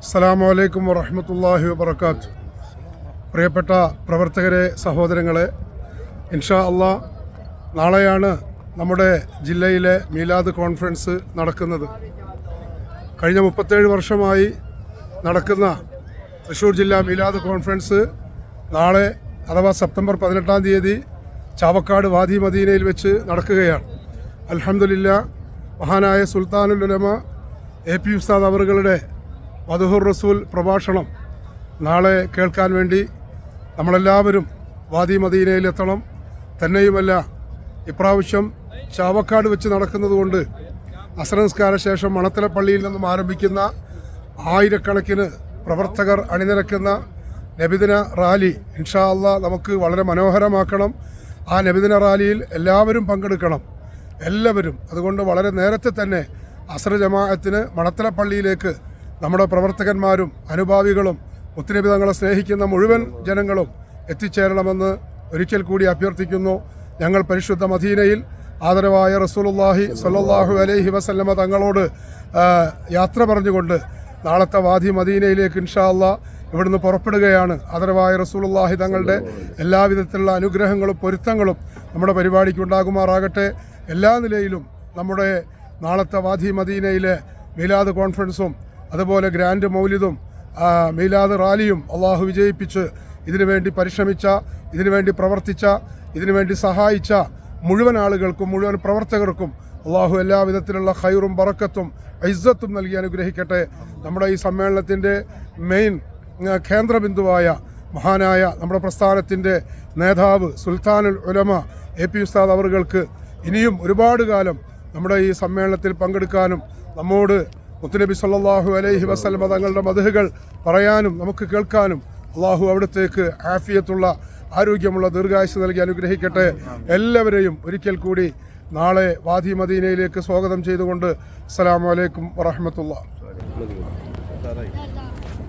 അസ്സലാമു അലൈക്കും വറഹമത്തല്ലാഹി വബർക്കാത്ത് പ്രിയപ്പെട്ട പ്രവർത്തകരെ സഹോദരങ്ങളെ ഇൻഷാ അള്ളാ നാളെയാണ് നമ്മുടെ ജില്ലയിലെ മീലാദ് കോൺഫറൻസ് നടക്കുന്നത്. കഴിഞ്ഞ മുപ്പത്തേഴ് വർഷമായി നടക്കുന്ന തൃശ്ശൂർ ജില്ലാ മീലാദ് കോൺഫറൻസ് നാളെ അഥവാ സെപ്റ്റംബർ പതിനെട്ടാം തീയതി ചാവക്കാട് വാദി മദീനയിൽ വെച്ച് നടക്കുകയാണ്. അലഹമുല്ല മഹാനായ സുൽത്താനുൽ ഉലമ എ പി ഉസ്താദ് അവറുകളുടെ മധുഹുർ റസൂൽ പ്രഭാഷണം നാളെ കേൾക്കാൻ വേണ്ടി നമ്മളെല്ലാവരും വാദി മദീനയിലെത്തണം. തന്നെയുമല്ല ഇപ്രാവശ്യം ചാവക്കാട് വെച്ച് നടക്കുന്നതുകൊണ്ട് അസരംസ്കാര ശേഷം മണത്തല പള്ളിയിൽ നിന്നും ആരംഭിക്കുന്ന ആയിരക്കണക്കിന് പ്രവർത്തകർ അണിനിരക്കുന്ന നബിദിന റാലി ഇൻഷാ അല്ല നമുക്ക് വളരെ മനോഹരമാക്കണം. ആ നബിദിന റാലിയിൽ എല്ലാവരും പങ്കെടുക്കണം. എല്ലാവരും. അതുകൊണ്ട് വളരെ നേരത്തെ തന്നെ അസർ ജമാഅത്തിന് മണത്തല പള്ളിയിലേക്ക് നമ്മുടെ പ്രവർത്തകന്മാരും അനുഭാവികളും ഒത്തിരി തങ്ങളെ സ്നേഹിക്കുന്ന മുഴുവൻ ജനങ്ങളും എത്തിച്ചേരണമെന്ന് ഒരിക്കൽ കൂടി അഭ്യർത്ഥിക്കുന്നു. ഞങ്ങൾ പരിശുദ്ധ മദീനയിൽ ആദരവായ റസൂലുള്ളാഹി സ്വല്ലല്ലാഹു അലൈഹി വസല്ലമ തങ്ങളോട് യാത്ര പറഞ്ഞുകൊണ്ട് നാളത്തെ വാദി മദീനയിലേക്ക് ഇൻഷാല്ല ഇവിടുന്ന് പുറപ്പെടുകയാണ്. ആദരവായ റസൂലുള്ളാഹി തങ്ങളുടെ എല്ലാവിധത്തിലുള്ള അനുഗ്രഹങ്ങളും പൊരുത്തങ്ങളും നമ്മുടെ പരിപാടിക്ക് ഉണ്ടാകുമാറാകട്ടെ. എല്ലാ നിലയിലും നമ്മുടെ നാളത്തെ വാദി മദീനയിലെ മീലാദ് കോൺഫറൻസും അതുപോലെ ഗ്രാൻഡ് മൗലിദും മീലാദ് റാലിയും അള്ളാഹു വിജയിപ്പിച്ച് ഇതിനുവേണ്ടി പരിശ്രമിച്ച ഇതിനുവേണ്ടി പ്രവർത്തിച്ച ഇതിനുവേണ്ടി സഹായിച്ച മുഴുവൻ ആളുകൾക്കും മുഴുവൻ പ്രവർത്തകർക്കും അള്ളാഹു എല്ലാവിധത്തിലുള്ള ഹൈറും ബറക്കത്തും ഐസത്തും നൽകി അനുഗ്രഹിക്കട്ടെ. നമ്മുടെ ഈ സമ്മേളനത്തിന്റെ മെയിൻ കേന്ദ്രബിന്ദുവായ മഹാനായ നമ്മുടെ പ്രസ്ഥാനത്തിന്റെ നേതാവ് സുൽത്താനുൽ ഉലമ എ പി ഉസ്താദ് അവറുകൾക്ക് ഇനിയും ഒരുപാട് കാലം നമ്മുടെ ഈ സമ്മേളനത്തിൽ പങ്കെടുക്കാനും നമ്മോട് മുത്തുനബി സല്ലാഹു അലൈഹി വസ്ലമ തങ്ങളുടെ മധുഹകൾ പറയാനും നമുക്ക് കേൾക്കാനും അള്ളാഹു അവിടത്തേക്ക് ആഫിയത്തുള്ള ആരോഗ്യമുള്ള ദീർഘായുസ് നൽകി അനുഗ്രഹിക്കട്ടെ. എല്ലാവരെയും ഒരിക്കൽ കൂടി നാളെ വാദി മദീനയിലേക്ക് സ്വാഗതം ചെയ്തുകൊണ്ട് അസ്സാം വലൈക്കും വറഹമത്തുള്ള